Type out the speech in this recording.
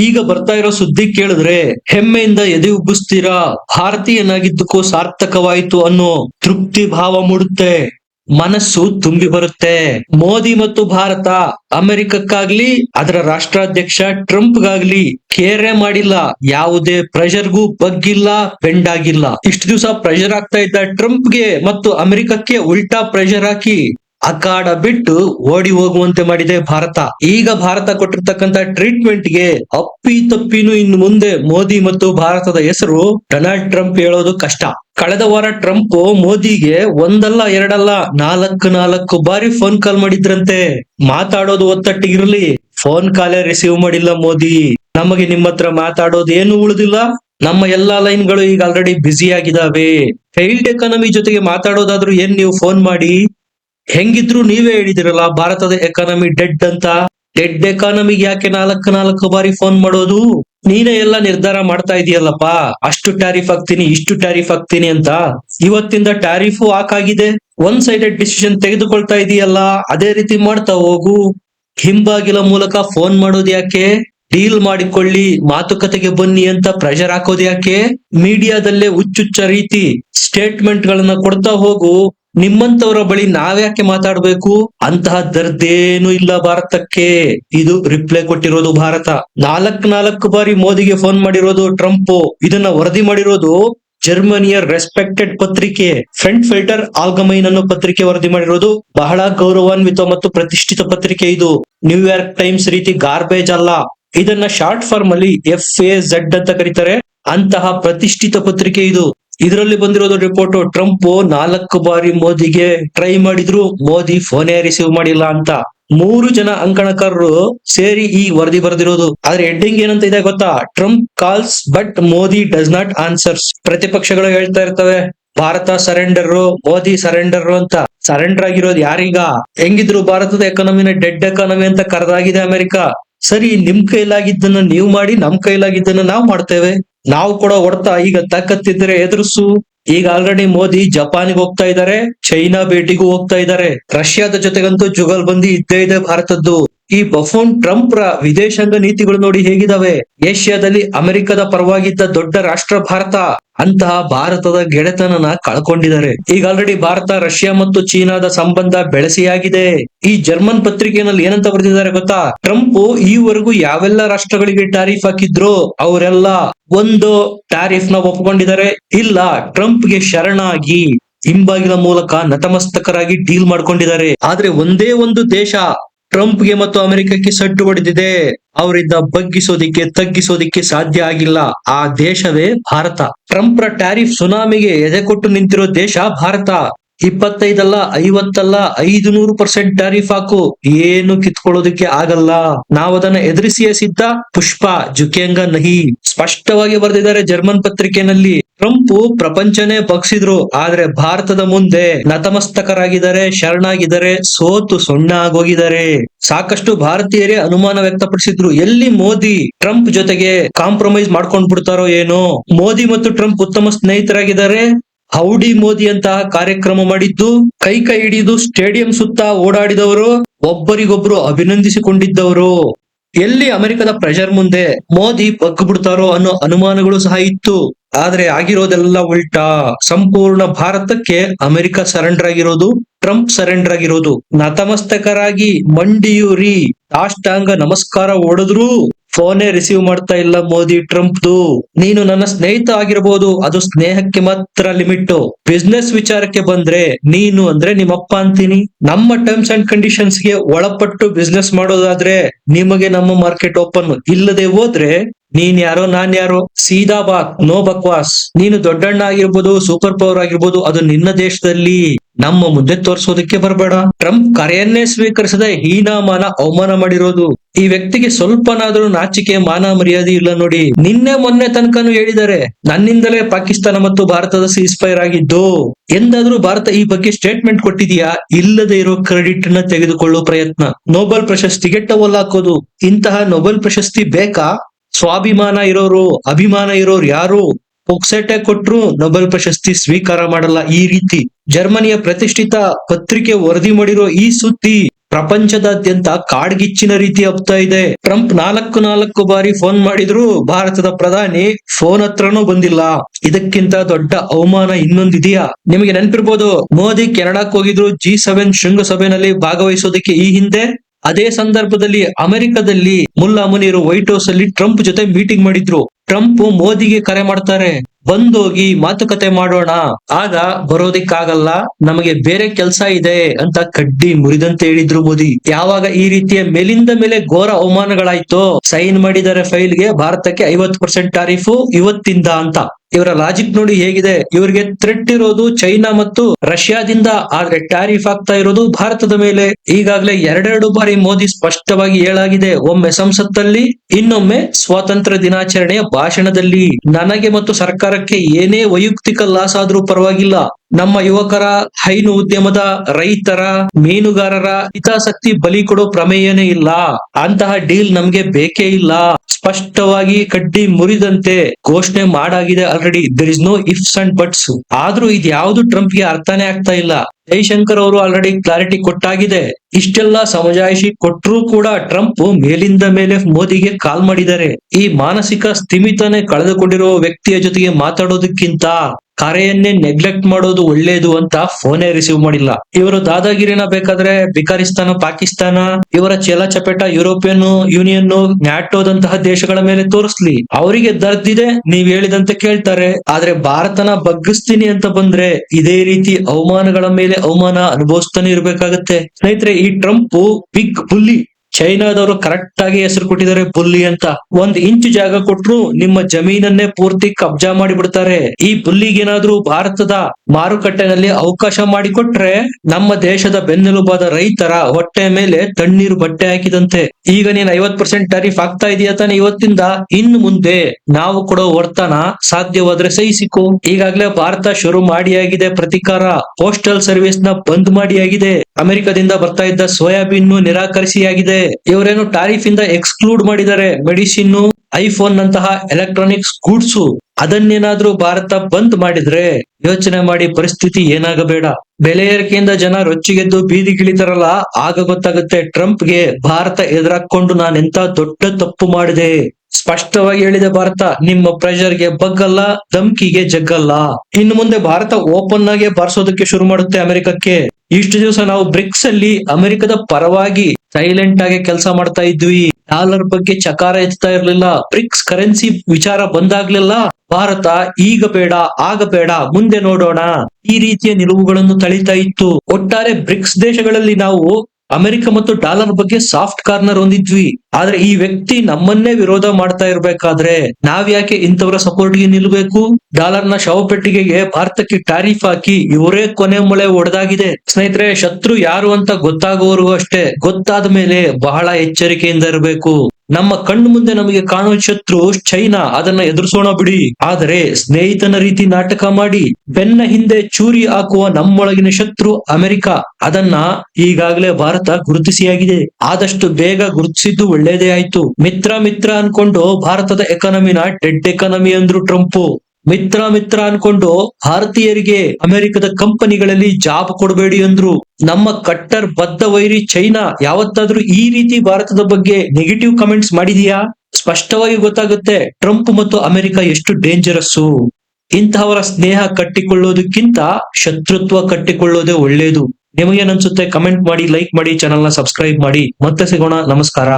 ಈಗ ಬರ್ತಾ ಇರೋ ಸುದ್ದಿ ಕೇಳಿದ್ರೆ ಹೆಮ್ಮೆಯಿಂದ ಎದೆ ಉಬ್ಬಿಸ್ತೀರಾ? ಭಾರತೀಯನಾಗಿದ್ದಕ್ಕೂ ಸಾರ್ಥಕವಾಯಿತು ಅನ್ನೋ ತೃಪ್ತಿ ಭಾವ ಮೂಡುತ್ತೆ. ಮನಸ್ಸು ತುಂಬಿ ಬರುತ್ತೆ. ಮೋದಿ ಮತ್ತು ಭಾರತ ಅಮೆರಿಕಕ್ಕಾಗ್ಲಿ, ಅದರ ರಾಷ್ಟ್ರಾಧ್ಯಕ್ಷ ಟ್ರಂಪ್ಗಾಗ್ಲಿ ಕೇರೆ ಮಾಡಿಲ್ಲ. ಯಾವುದೇ ಪ್ರೆಷರ್ಗೂ ಬಗ್ಗಿಲ್ಲ ಬೆಂಡ್ ಆಗಿಲ್ಲ ಇಷ್ಟು ದಿವಸ ಪ್ರೆಷರ್ ಆಗ್ತಾ ಇದ್ದ ಟ್ರಂಪ್ಗೆ ಮತ್ತು ಅಮೆರಿಕಕ್ಕೆ ಉಲ್ಟಾ ಪ್ರೆಷರ್ ಹಾಕಿ ಅಖಾಡ ಬಿಟ್ಟು ಓಡಿ ಹೋಗುವಂತೆ ಮಾಡಿದೆ ಭಾರತ. ಈಗ ಭಾರತ ಕೊಟ್ಟಿರ್ತಕ್ಕಂತ ಟ್ರೀಟ್ಮೆಂಟ್ಗೆ ಅಪ್ಪಿ ತಪ್ಪಿನೂ ಇನ್ನು ಮುಂದೆ ಮೋದಿ ಮತ್ತು ಭಾರತದ ಹೆಸರು ಡೊನಾಲ್ಡ್ ಟ್ರಂಪ್ ಹೇಳೋದು ಕಷ್ಟ. ಕಳೆದ ವಾರ ಟ್ರಂಪ್ ಮೋದಿಗೆ ಒಂದಲ್ಲ, ಎರಡಲ್ಲ, ನಾಲ್ಕು ನಾಲ್ಕು ಬಾರಿ ಫೋನ್ ಕಾಲ್ ಮಾಡಿದ್ರಂತೆ. ಮಾತಾಡೋದು ಒತ್ತಟ್ಟಿಗಿರ್ಲಿ ಫೋನ್ ಕಾಲೇ ರಿಸೀವ್ ಮಾಡಿಲ್ಲ ಮೋದಿ. ನಮಗೆ ನಿಮ್ಮ ಹತ್ರ ಮಾತಾಡೋದು ಏನು ಉಳಿದಿಲ್ಲ. ನಮ್ಮ ಎಲ್ಲಾ ಲೈನ್ಗಳು ಈಗ ಆಲ್ರೆಡಿ ಬ್ಯುಸಿ ಆಗಿದಾವೆ. ಫೈಲ್ಡ್ ಎಕಾನಮಿ ಜೊತೆಗೆ ಮಾತಾಡೋದಾದ್ರೂ ಏನ್ ನೀವು ಫೋನ್ ಮಾಡಿ? ಹೆಂಗಿದ್ರು ನೀವೇ ಹೇಳಿದಿರಲ್ಲ, ಭಾರತದ ಎಕಾನಮಿ ಡೆಡ್ ಅಂತ. ಡೆಡ್ ಎಕಾನಮಿಗೆ ಯಾಕೆ ನಾಲ್ಕು ನಾಲ್ಕು ಬಾರಿ ಫೋನ್ ಮಾಡೋದು? ನೀನೇ ಎಲ್ಲ ನಿರ್ಧಾರ ಮಾಡ್ತಾ ಇದೀಯಲ್ಲಪ್ಪ. ಅಷ್ಟು ಟ್ಯಾರಿಫ್ ಹಾಕ್ತೀನಿ, ಇಷ್ಟು ಟ್ಯಾರಿಫ್ ಹಾಕ್ತೀನಿ ಅಂತ. ಇವತ್ತಿಂದ ಟ್ಯಾರಿಫು ಹಾಕಾಗಿದೆ ಒನ್ ಸೈಡೆಡ್ ಡಿಸಿಷನ್ ತೆಗೆದುಕೊಳ್ತಾ ಇದೀಯಲ್ಲ, ಅದೇ ರೀತಿ ಮಾಡ್ತಾ ಹೋಗು. ಹಿಂಬಾಗಿಲ ಮೂಲಕ ಫೋನ್ ಮಾಡೋದು ಯಾಕೆ? ಡೀಲ್ ಮಾಡಿಕೊಳ್ಳಿ, ಮಾತುಕತೆಗೆ ಬನ್ನಿ ಅಂತ ಪ್ರೆಷರ್ ಹಾಕೋದು ಯಾಕೆ? ಮೀಡಿಯಾದಲ್ಲೇ ಹುಚ್ಚುಚ್ಚ ರೀತಿ ಸ್ಟೇಟ್ಮೆಂಟ್ ಗಳನ್ನ ಕೊಡ್ತಾ ಹೋಗು. ನಿಮ್ಮಂತವರ ಬಳಿ ನಾವ್ಯಾಕೆ ಮಾತಾಡ್ಬೇಕು? ಅಂತಹ ದರ್ದೇನು ಇಲ್ಲ ಭಾರತಕ್ಕೆ. ಇದು ರಿಪ್ಲೈ ಕೊಟ್ಟಿರೋದು ಭಾರತ. ನಾಲ್ಕ್ ನಾಲ್ಕು ಬಾರಿ ಮೋದಿಗೆ ಫೋನ್ ಮಾಡಿರೋದು ಟ್ರಂಪ್ ಇದನ್ನ ವರದಿ ಮಾಡಿರೋದು ಜರ್ಮನಿಯ ರೆಸ್ಪೆಕ್ಟೆಡ್ ಪತ್ರಿಕೆ ಫ್ರಂಟ್ ಫಿಲ್ಟರ್ ಆಲ್ಗಮೈನ್ ಅನ್ನೋ ಪತ್ರಿಕೆ ವರದಿ ಮಾಡಿರೋದು. ಬಹಳ ಗೌರವಾನ್ವಿತ ಮತ್ತು ಪ್ರತಿಷ್ಠಿತ ಪತ್ರಿಕೆ ಇದು. ನ್ಯೂಯಾರ್ಕ್ ಟೈಮ್ಸ್ ರೀತಿ ಗಾರ್ಬೇಜ್ ಅಲ್ಲ. ಇದನ್ನ ಶಾರ್ಟ್ ಫಾರ್ಮ್ ಅಲ್ಲಿ ಎಫ್ ಎ ಝೆಡ್ ಅಂತ ಕರೀತಾರೆ. ಅಂತಹ ಪ್ರತಿಷ್ಠಿತ ಪತ್ರಿಕೆ ಇದು. ಇದರಲ್ಲಿ ಬಂದಿರೋದು ರಿಪೋರ್ಟ್ ಟ್ರಂಪ್ ನಾಲ್ಕು ಬಾರಿ ಮೋದಿಗೆ ಟ್ರೈ ಮಾಡಿದ್ರು, ಮೋದಿ ಫೋನೇ ರಿಸೀವ್ ಮಾಡಿಲ್ಲ ಅಂತ. ಮೂರು ಜನ ಅಂಕಣಕಾರರು ಸೇರಿ ಈ ವರದಿ ಬರೆದಿರೋದು. ಆದ್ರೆ ಹೆಡ್ಡಿಂಗ್ ಏನಂತ ಇದೆ ಗೊತ್ತಾ? Trump calls but Modi does not answers ಪ್ರತಿಪಕ್ಷಗಳು ಹೇಳ್ತಾ ಇರ್ತವೆ, ಭಾರತ ಸರೆಂಡರ್ ಮೋದಿ ಸರೆಂಡರ್ ಅಂತ. ಸರೆಂಡರ್ ಆಗಿರೋದು ಯಾರೀಗ? ಹೆಂಗಿದ್ರು ಭಾರತದ ಎಕಾನಮಿನ ಡೆಡ್ ಎಕಾನಮಿ ಅಂತ ಕರೆದಾಗಿದೆ ಅಮೆರಿಕ. ಸರಿ, ನಿಮ್ ಕೈಲಾಗಿದ್ದನ್ನ ನೀವು ಮಾಡಿ, ನಮ್ ಕೈಲಾಗಿದ್ದನ್ನ ನಾವು ಮಾಡ್ತೇವೆ. ನಾವು ಕೂಡ ಹೊಡ್ತಾ ಈಗ ತಕ್ಕತ್ತಿದ್ರೆ ಎದುರಿಸು. ಈಗ ಆಲ್ರೆಡಿ ಮೋದಿ ಜಪಾನ್ಗೆ ಹೋಗ್ತಾ ಇದ್ದಾರೆ, ಚೈನಾ ಭೇಟಿಗೂ ಹೋಗ್ತಾ ಇದ್ದಾರೆ. ರಷ್ಯಾದ ಜೊತೆಗಂತೂ ಜುಗಲ್ಬಂದಿ ಇದ್ದೇ ಇದೆ ಭಾರತದ್ದು. ಈ ಬಫೋನ್ ಟ್ರಂಪ್ ರ ವಿದೇಶಾಂಗ ನೀತಿಗಳು ನೋಡಿ ಹೇಗಿದಾವೆ? ಏಷ್ಯಾದಲ್ಲಿ ಅಮೆರಿಕದ ಪರವಾಗಿದ್ದ ದೊಡ್ಡ ರಾಷ್ಟ್ರ ಭಾರತ. ಅಂತಹ ಭಾರತದ ಗೆಳೆತನನ ಕಳ್ಕೊಂಡಿದ್ದಾರೆ. ಈಗ ಆಲ್ರೆಡಿ ಭಾರತ, ರಷ್ಯಾ ಮತ್ತು ಚೀನಾದ ಸಂಬಂಧ ಬೆಳೆಸಿಯಾಗಿದೆ. ಈ ಜರ್ಮನ್ ಪತ್ರಿಕೆಯಲ್ಲಿ ಏನಂತ ಬರೆದಿದ್ದಾರೆ ಗೊತ್ತಾ? ಟ್ರಂಪ್ ಈವರೆಗೂ ಯಾವೆಲ್ಲ ರಾಷ್ಟ್ರಗಳಿಗೆ ಟಾರಿಫ್ ಹಾಕಿದ್ರು ಅವರೆಲ್ಲ ಒಂದು ಟಾರಿಫ್ನ ಒಪ್ಕೊಂಡಿದ್ದಾರೆ. ಇಲ್ಲ ಟ್ರಂಪ್ಗೆ ಶರಣಾಗಿ ಹಿಂಬಾಗಿಲ ಮೂಲಕ ನತಮಸ್ತಕರಾಗಿ ಡೀಲ್ ಮಾಡ್ಕೊಂಡಿದ್ದಾರೆ. ಆದ್ರೆ ಒಂದೇ ಒಂದು ದೇಶ ಟ್ರಂಪ್ಗೆ ಮತ್ತು ಅಮೆರಿಕಕ್ಕೆ ಸಟ್ಟು ಹೊಡೆದಿದೆ. ಅವರಿಂದ ಬಗ್ಗಿಸೋದಿಕ್ಕೆ, ತಗ್ಗಿಸೋದಿಕ್ಕೆ ಸಾಧ್ಯ ಆಗಿಲ್ಲ. ಆ ದೇಶವೇ ಭಾರತ. ಟ್ರಂಪ್ರ ಟ್ಯಾರಿಫ್ ಸುನಾಮಿಗೆ ಎದೆ ಕೊಟ್ಟು ನಿಂತಿರೋ ದೇಶ ಭಾರತ. ಇಪ್ಪತ್ತೈದಲ್ಲ, ಐವತ್ತಲ್ಲ ಐದು ನೂರು ಪರ್ಸೆಂಟ್ ಟ್ಯಾರಿಫ್ ಹಾಕು. ಏನು ಕಿತ್ಕೊಳ್ಳೋದಕ್ಕೆ ಆಗಲ್ಲ. ನಾವು ಅದನ್ನ ಎದುರಿಸಿಯೇ ಸಿದ್ಧ. ಪುಷ್ಪ, ಜುಕೆಂಗ, ನಹಿ. ಸ್ಪಷ್ಟವಾಗಿ ಬರೆದಿದ್ದಾರೆ ಜರ್ಮನ್ ಪತ್ರಿಕೆನಲ್ಲಿ. ಟ್ರಂಪ್ ಪ್ರಪಂಚನೇ ಬಗ್ಸಿದ್ರು, ಆದ್ರೆ ಭಾರತದ ಮುಂದೆ ನತಮಸ್ತಕರಾಗಿದ್ದಾರೆ, ಶರಣಾಗಿದ್ದಾರೆ, ಸೋತು ಸೊಣ್ಣ ಆಗೋಗಿದ್ದಾರೆ ಸಾಕಷ್ಟು ಭಾರತೀಯರೇ ಅನುಮಾನ ವ್ಯಕ್ತಪಡಿಸಿದ್ರು. ಎಲ್ಲಿ ಮೋದಿ ಟ್ರಂಪ್ ಜೊತೆಗೆ ಕಾಂಪ್ರಮೈಸ್ ಮಾಡ್ಕೊಂಡ್ ಬಿಡ್ತಾರೋ ಏನೋ. ಮೋದಿ ಮತ್ತು ಟ್ರಂಪ್ ಉತ್ತಮ ಸ್ನೇಹಿತರಾಗಿದ್ದಾರೆ. ಹೌಡಿ ಮೋದಿ ಅಂತಹ ಕಾರ್ಯಕ್ರಮ ಮಾಡಿದ್ದು, ಕೈ ಕೈ ಹಿಡಿದು ಸ್ಟೇಡಿಯಂ ಸುತ್ತ ಓಡಾಡಿದವರು, ಒಬ್ಬರಿಗೊಬ್ರು ಅಭಿನಂದಿಸಿಕೊಂಡಿದ್ದವರು. ಎಲ್ಲಿ ಅಮೆರಿಕದ ಪ್ರೆಷರ್ ಮುಂದೆ ಮೋದಿ ಬಗ್ಗು ಬಿಡ್ತಾರೋ ಅನ್ನೋ ಅನುಮಾನಗಳು ಸಹ ಇತ್ತು. ಆದ್ರೆ ಆಗಿರೋದೆಲ್ಲ ಉಲ್ಟಾ. ಸಂಪೂರ್ಣ ಭಾರತಕ್ಕೆ ಅಮೆರಿಕ ಸರೆಂಡರ್ ಆಗಿರೋದು, ಟ್ರಂಪ್ ಸರೆಂಡರ್ ಆಗಿರೋದು. ನತಮಸ್ತಕರಾಗಿ ಮಂಡಿಯೂರಿ. ಸಾಷ್ಟಾಂಗ ನಮಸ್ಕಾರ ಹೊಡೆದ್ರು ಫೋನೇ ರಿಸೀವ್ ಮಾಡ್ತಾ ಇಲ್ಲ ಮೋದಿ ಟ್ರಂಪ್ದು. ನೀನು ನನ್ನ ಸ್ನೇಹಿತ ಆಗಿರಬಹುದು ಅದು ಸ್ನೇಹಕ್ಕೆ ಮಾತ್ರ ಲಿಮಿಟ್. ಬಿಸ್ನೆಸ್ ವಿಚಾರಕ್ಕೆ ಬಂದ್ರೆ ನೀನು ಅಂದ್ರೆ ನಿಮ್ಮಪ್ಪ ಅಂತೀನಿ. ನಮ್ಮ ಟರ್ಮ್ಸ್ ಅಂಡ್ ಕಂಡೀಷನ್ಸ್ಗೆ ಒಳಪಟ್ಟು ಬಿಸ್ನೆಸ್ ಮಾಡೋದಾದ್ರೆ ನಿಮಗೆ ನಮ್ಮ ಮಾರ್ಕೆಟ್ ಓಪನ್ ಇಲ್ಲದೆ ಹೋದ್ರೆ ನೀನ್ ಯಾರೋ, ನಾನ್ ಯಾರೋ, ಸೀದಾ ಬಾತ್ ನೋ ಬಕ್ವಾಸ್. ನೀನು ದೊಡ್ಡಣ್ಣ ಆಗಿರ್ಬೋದು ಸೂಪರ್ ಪವರ್ ಆಗಿರ್ಬೋದು, ಅದು ನಿನ್ನ ದೇಶದಲ್ಲಿ ನಮ್ಮ ಮುಂದೆ ತೋರಿಸೋದಕ್ಕೆ ಬರಬೇಡ. ಟ್ರಂಪ್ ಕರೆಯನ್ನೇ ಸ್ವೀಕರಿಸದೆ ಹೀನಾಮಾನ ಅವಮಾನ ಮಾಡಿರೋದು. ಈ ವ್ಯಕ್ತಿಗೆ ಸ್ವಲ್ಪನಾದ್ರೂ ನಾಚಿಕೆ, ಮಾನ, ಮರ್ಯಾದೆ ಇಲ್ಲ ನೋಡಿ. ನಿನ್ನೆ ಮೊನ್ನೆ ತನಕನು ಹೇಳಿದ್ದಾರೆ, ನನ್ನಿಂದಲೇ ಪಾಕಿಸ್ತಾನ ಮತ್ತು ಭಾರತದ ಸೀಸ್ಫೈರ್ ಆಗಿದ್ದು. ಎಂದಾದ್ರೂ ಭಾರತ ಈ ಬಗ್ಗೆ ಸ್ಟೇಟ್ಮೆಂಟ್ ಕೊಟ್ಟಿದೆಯಾ? ಇಲ್ಲದೆ ಇರೋ ಕ್ರೆಡಿಟ್ನ ತೆಗೆದುಕೊಳ್ಳುವ ಪ್ರಯತ್ನ. ನೊಬೆಲ್ ಪ್ರಶಸ್ತಿಗೆ ಟವಲ್ ಹಾಕೋದು. ಇಂತಹ ನೊಬೆಲ್ ಪ್ರಶಸ್ತಿ ಬೇಕಾ? ಸ್ವಾಭಿಮಾನ ಇರೋರು, ಅಭಿಮಾನ ಇರೋರು ಯಾರು? ಪೊಕ್ಸೆಟೆ ಕೊಟ್ರು ನೊಬೆಲ್ ಪ್ರಶಸ್ತಿ ಸ್ವೀಕಾರ ಮಾಡಲ್ಲ. ಈ ರೀತಿ ಜರ್ಮನಿಯ ಪ್ರತಿಷ್ಠಿತ ಪತ್ರಿಕೆ ವರದಿ ಮಾಡಿರೋ ಈ ಸುದ್ದಿ ಪ್ರಪಂಚದಾದ್ಯಂತ ಕಾಡ್ಗಿಚ್ಚಿನ ರೀತಿ ಹಬ್ತಾ ಇದೆ. ಟ್ರಂಪ್ ನಾಲ್ಕು ನಾಲ್ಕು ಬಾರಿ ಫೋನ್ ಮಾಡಿದ್ರು ಭಾರತದ ಪ್ರಧಾನಿ ಫೋನ್ ಹತ್ರನೂ ಬಂದಿಲ್ಲ. ಇದಕ್ಕಿಂತ ದೊಡ್ಡ ಅವಮಾನ ಇನ್ನೊಂದಿದೆಯಾ? ನಿಮಗೆ ನೆನಪಿರ್ಬೋದು, ಮೋದಿ ಕೆನಡಾಕ್ ಹೋಗಿದ್ರು ಜಿ ಸೆವೆನ್ ಶೃಂಗಸಭೆಯಲ್ಲಿ ಭಾಗವಹಿಸೋದಕ್ಕೆ ಈ ಹಿಂದೆ ಅದೇ ಸಂದರ್ಭದಲ್ಲಿ ಅಮೆರಿಕದಲ್ಲಿ ಮುಲ್ಲಾ ಮುನಿರು ವೈಟ್ ಹೌಸ್ ಅಲ್ಲಿ ಟ್ರಂಪ್ ಜೊತೆ ಮೀಟಿಂಗ್ ಮಾಡಿದ್ರು. ಟ್ರಂಪ್ ಮೋದಿಗೆ ಕರೆ ಮಾಡ್ತಾರೆ. ಬಂದೋಗಿ ಮಾತುಕತೆ ಮಾಡೋಣ. ಆಗ ಬರೋದಿಕ್ಕಾಗಲ್ಲ. ನಮಗೆ ಬೇರೆ ಕೆಲಸ ಇದೆ ಅಂತ ಕಡ್ಡಿ ಮುರಿದಂತೆ ಹೇಳಿದ್ರು ಮೋದಿ. ಯಾವಾಗ ಈ ರೀತಿಯ ಮೇಲಿಂದ ಮೇಲೆ ಘೋರ ಅವಮಾನಗಳಾಯ್ತು. ಸೈನ್ ಮಾಡಿದರೆ ಫೈಲ್ಗೆ ಭಾರತಕ್ಕೆ ಐವತ್ತು ಪರ್ಸೆಂಟ್ ಟಾರಿಫು ಇವತ್ತಿಂದ ಅಂತ. ಇವರ ಲಾಜಿಕ್ ನೋಡಿ ಹೇಗಿದೆ. ಇವರಿಗೆ ಥ್ರೆಟ್ ಇರೋದು ಚೈನಾ ಮತ್ತು ರಷ್ಯಾದಿಂದ, ಆದ್ರೆ ಟ್ಯಾರಿಫ್ ಆಗ್ತಾ ಇರೋದು ಭಾರತದ ಮೇಲೆ. ಈಗಾಗಲೇ ಎರಡೆರಡು ಬಾರಿ ಮೋದಿ ಸ್ಪಷ್ಟವಾಗಿ ಹೇಳಾಗಿದೆ ಒಮ್ಮೆ ಸಂಸತ್ತಲ್ಲಿ, ಇನ್ನೊಮ್ಮೆ ಸ್ವಾತಂತ್ರ್ಯ ದಿನಾಚರಣೆಯ ಭಾಷಣದಲ್ಲಿ. ನನಗೆ ಮತ್ತು ಸರ್ಕಾರಕ್ಕೆ ಏನೇ ವೈಯಕ್ತಿಕ ಲಾಸ್ ಆದ್ರೂ ಪರವಾಗಿಲ್ಲ. ನಮ್ಮ ಯುವಕರ ಹೈನು ಉದ್ಯಮದ ರೈತರ, ಮೀನುಗಾರರ ಹಿತಾಸಕ್ತಿ ಬಲಿ ಕೊಡೋ ಪ್ರಮೇಯನೇ ಇಲ್ಲ. ಅಂತಹ ಡೀಲ್ ನಮ್ಗೆ ಬೇಕೇ ಇಲ್ಲ. ಸ್ಪಷ್ಟವಾಗಿ ಕಡ್ಡಿ ಮುರಿದಂತೆ ಘೋಷಣೆ ಮಾಡಾಗಿದೆ already there is no ifs and buts ಆದ್ರೂ ಇದು ಯಾವ್ದು ಟ್ರಂಪ್ಗೆ ಅರ್ಥನೇ ಆಗ್ತಾ ಇಲ್ಲ. ಜೈಶಂಕರ್ ಅವರು ಆಲ್ರೆಡಿ ಕ್ಲಾರಿಟಿ ಕೊಟ್ಟಾಗಿದೆ. ಇಷ್ಟೆಲ್ಲ ಸಮಜಾಯಿಷಿ ಕೊಟ್ಟರೂ ಕೂಡ ಟ್ರಂಪ್ ಮೇಲಿಂದ ಮೇಲೆ ಮೋದಿಗೆ ಕಾಲ್ ಮಾಡಿದ್ದಾರೆ. ಈ ಮಾನಸಿಕ ಸ್ಥಿಮಿತನೇ ಕಳೆದುಕೊಂಡಿರುವ ವ್ಯಕ್ತಿಯ ಜೊತೆಗೆ ಮಾತಾಡೋದಕ್ಕಿಂತ ಕರೆಯನ್ನೇ ನೆಗ್ಲೆಕ್ಟ್ ಮಾಡೋದು ಒಳ್ಳೇದು ಅಂತ ಫೋನೇ ರಿಸೀವ್ ಮಾಡಿಲ್ಲ. ಇವರು ದಾದಾಗಿರಿನ ಬೇಕಾದ್ರೆ ಬಿಕಾರಿಸ್ತಾನ ಪಾಕಿಸ್ತಾನ, ಇವರ ಚಲಚಪೇಟ ಯುರೋಪಿಯನ್ ಯೂನಿಯನ್ ನ್ಯಾಟೋದಂತಹ ದೇಶಗಳ ಮೇಲೆ ತೋರಿಸ್ಲಿ. ಅವರಿಗೆ ದರ್ದಿದೆ, ನೀವ್ ಹೇಳಿದಂತೆ ಕೇಳ್ತಾರೆ. ಆದ್ರೆ ಭಾರತನ ಬಗ್ಗಿಸ್ತೀನಿ ಅಂತ ಬಂದ್ರೆ ಇದೇ ರೀತಿ ಅವಮಾನಗಳ ಮೇಲೆ ಅವಮಾನ ಅನುಭವಿಸ್ತಾನೆ ಇರ್ಬೇಕಾಗತ್ತೆ. ಸ್ನೇಹಿತರೆ, ಈ ಟ್ರಂಪ್ ಬಿಗ್ ಬುಲ್ಲಿ ಚೈನಾದವರು ಕರೆಕ್ಟ್ ಆಗಿ ಹೆಸರು ಕೊಟ್ಟಿದ್ದಾರೆ ಬುಲ್ಲಿ ಅಂತ. ಒಂದ್ ಇಂಚು ಜಾಗ ಕೊಟ್ರು ನಿಮ್ಮ ಜಮೀನನ್ನೇ ಪೂರ್ತಿ ಕಬ್ಜಾ ಮಾಡಿ ಬಿಡ್ತಾರೆ ಈ ಬುಲ್ಲಿಗೇನಾದ್ರೂ ಭಾರತದ ಮಾರುಕಟ್ಟೆನಲ್ಲಿ ಅವಕಾಶ ಮಾಡಿಕೊಟ್ರೆ ನಮ್ಮ ದೇಶದ ಬೆನ್ನೆಲುಬಾದ ರೈತರ ಹೊಟ್ಟೆ ಮೇಲೆ ತಣ್ಣೀರು ಬಟ್ಟೆ ಹಾಕಿದಂತೆ. ಈಗ ನೀನ್ ಐವತ್ ಪರ್ಸೆಂಟ್ ಟಾರಿಫ್ ಆಗ್ತಾ ಇದೆಯಾ ತಾನೆ ಇವತ್ತಿಂದ? ಇನ್ನು ಮುಂದೆ ನಾವು ಕೊಡೋ ವರ್ತನ ಸಾಧ್ಯವಾದ್ರೆ ಸಹಿಸಿಕೊ ಈಗಾಗಲೇ ಭಾರತ ಶುರು ಆಗಿದೆ ಪ್ರತಿಕಾರ. ಪೋಸ್ಟಲ್ ಸರ್ವಿಸ್ನ ಬಂದ್ ಮಾಡಿ ಆಗಿದೆ ಅಮೆರಿಕದಿಂದ ಬರ್ತಾ ಇದ್ದ ಸೋಯಾಬೀನ್ ನಿರಾಕರಿಸಿಯಾಗಿದೆ. ಇವರೇನು ಟಾರಿಫ್ ಇಂದ ಎಕ್ಸ್ಕ್ಲೂಡ್ ಮಾಡಿದ್ದಾರೆ? ಮೆಡಿಸಿನ್ ಐಫೋನ್ ನಂತಹ ಎಲೆಕ್ಟ್ರಾನಿಕ್ಸ್ ಗೂಡ್ಸ್ ಅದನ್ನೇನಾದ್ರೂ ಭಾರತ ಬಂದ್ ಮಾಡಿದ್ರೆ ಯೋಚನೆ ಮಾಡಿ ಪರಿಸ್ಥಿತಿ ಏನಾಗಬೇಡ. ಬೆಲೆ ಏರಿಕೆಯಿಂದ ಜನ ರೊಚ್ಚಿಗೆದ್ದು ಬೀದಿಗಿಳಿತಾರಲ್ಲ ಆಗ ಗೊತ್ತಾಗುತ್ತೆ ಟ್ರಂಪ್ಗೆ ಭಾರತ ಎದುರಾಕೊಂಡು ನಾನೆಂತ ದೊಡ್ಡ ತಪ್ಪು ಮಾಡಿದೆ. ಸ್ಪಷ್ಟವಾಗಿ ಹೇಳಿದೆ ಭಾರತ, ನಿಮ್ಮ ಪ್ರೆಷರ್ಗೆ ಬಗ್ಗಲ್ಲ, ಧಮ್ಕಿಗೆ ಜಗ್ಗಲ್ಲ. ಇನ್ನು ಮುಂದೆ ಭಾರತ ಓಪನ್ ಆಗಿ ಬಾರಿಸೋದಕ್ಕೆ ಶುರು ಮಾಡುತ್ತೆ ಅಮೆರಿಕಕ್ಕೆ. ಇಷ್ಟು ದಿವಸ ನಾವು ಬ್ರಿಕ್ಸ್ ಅಲ್ಲಿ ಅಮೆರಿಕದ ಪರವಾಗಿ ಸೈಲೆಂಟ್ ಆಗಿ ಕೆಲಸ ಮಾಡ್ತಾ ಇದ್ವಿ. ಡಾಲರ್ ಬಗ್ಗೆ ಚಕಾರ ಎತ್ತಾ ಇರ್ಲಿಲ್ಲ. ಬ್ರಿಕ್ಸ್ ಕರೆನ್ಸಿ ವಿಚಾರ ಬಂದಾಗ್ಲಿಲ್ಲ. ಭಾರತ ಈಗ ಬೇಡ, ಆಗ ಬೇಡ, ಮುಂದೆ ನೋಡೋಣ. ಈ ರೀತಿಯ ನಿಲುವುಗಳನ್ನು ತಳಿತಾ ಇತ್ತು. ಒಟ್ಟಾರೆ ಬ್ರಿಕ್ಸ್ ದೇಶಗಳಲ್ಲಿ ನಾವು ಅಮೆರಿಕ ಮತ್ತು ಡಾಲರ್ ಬಗ್ಗೆ ಸಾಫ್ಟ್ ಕಾರ್ನರ್ ಹೊಂದಿದ್ವಿ. ಆದ್ರೆ ಈ ವ್ಯಕ್ತಿ ನಮ್ಮನ್ನೇ ವಿರೋಧ ಮಾಡ್ತಾ ಇರ್ಬೇಕಾದ್ರೆ ನಾವ್ ಯಾಕೆ ಇಂಥವರ ಸಪೋರ್ಟ್ಗೆ ನಿಲ್ಬೇಕು? ಡಾಲರ್ನ ಶವಪೆಟ್ಟಿಗೆಗೆ ಭಾರತಕ್ಕೆ ಟಾರಿಫ್ ಹಾಕಿ ಇವರೇ ಕೊನೆ ಮೊಳೆ ಒಡೆದಾಗಿದೆ. ಸ್ನೇಹಿತರೆ, ಶತ್ರು ಯಾರು ಅಂತ ಗೊತ್ತಾಗುವವರೆಗೂ ಅಷ್ಟೇ. ಗೊತ್ತಾದ ಮೇಲೆ ಬಹಳ ಎಚ್ಚರಿಕೆಯಿಂದ ಇರಬೇಕು. ನಮ್ಮ ಕಣ್ಣು ಮುಂದೆ ನಮಗೆ ಕಾಣುವ ಶತ್ರು ಚೈನಾ ಅದನ್ನ ಎದುರಿಸೋಣ ಬಿಡಿ. ಆದರೆ ಸ್ನೇಹಿತನ ರೀತಿ ನಾಟಕ ಮಾಡಿ, ಬೆನ್ನ ಹಿಂದೆ ಚೂರಿ ಹಾಕುವ ನಮ್ಮೊಳಗಿನ ಶತ್ರು ಅಮೆರಿಕ. ಅದನ್ನ ಈಗಾಗಲೇ ಭಾರತ ಗುರುತಿಸಿಯಾಗಿದೆ. ಆದಷ್ಟು ಬೇಗ ಗುರುತಿಸಿದ್ದು ಒಳ್ಳೇದೇ ಆಯ್ತು. ಮಿತ್ರ ಮಿತ್ರ ಅನ್ಕೊಂಡು ಭಾರತದ ಎಕಾನಮಿನ ಡೆಡ್ ಎಕಾನಮಿ ಅಂದ್ರು ಟ್ರಂಪ್. ಮಿತ್ರ ಮಿತ್ರ ಅನ್ಕೊಂಡು ಭಾರತೀಯರಿಗೆ ಅಮೆರಿಕದ ಕಂಪನಿಗಳಲ್ಲಿ ಜಾಬ್ ಕೊಡಬೇಡಿ ಅಂದ್ರು. ನಮ್ಮ ಕಟ್ಟರ್ ಬದ್ಧ ವೈರಿ ಚೈನಾ, ಯಾವತ್ತಾದ್ರೂ ಈ ರೀತಿ ಭಾರತದ ಬಗ್ಗೆ ನೆಗೆಟಿವ್ ಕಮೆಂಟ್ಸ್ ಮಾಡಿದೀಯಾ? ಸ್ಪಷ್ಟವಾಗಿ ಗೊತ್ತಾಗುತ್ತೆ, ಟ್ರಂಪ್ ಮತ್ತು ಅಮೆರಿಕ ಎಷ್ಟು ಡೇಂಜರಸ್ಸು ಇಂತಹವರ ಸ್ನೇಹ ಕಟ್ಟಿಕೊಳ್ಳೋದಕ್ಕಿಂತ ಶತ್ರುತ್ವ ಕಟ್ಟಿಕೊಳ್ಳೋದೇ ಒಳ್ಳೇದು. ನಿಮಗೇನನ್ಸುತ್ತೆ ಕಮೆಂಟ್ ಮಾಡಿ ಲೈಕ್ ಮಾಡಿ ಚಾನಲ್ನ ಸಬ್ಸ್ಕ್ರೈಬ್ ಮಾಡಿ. ಮತ್ತೆ ಸಿಗೋಣ, ನಮಸ್ಕಾರ.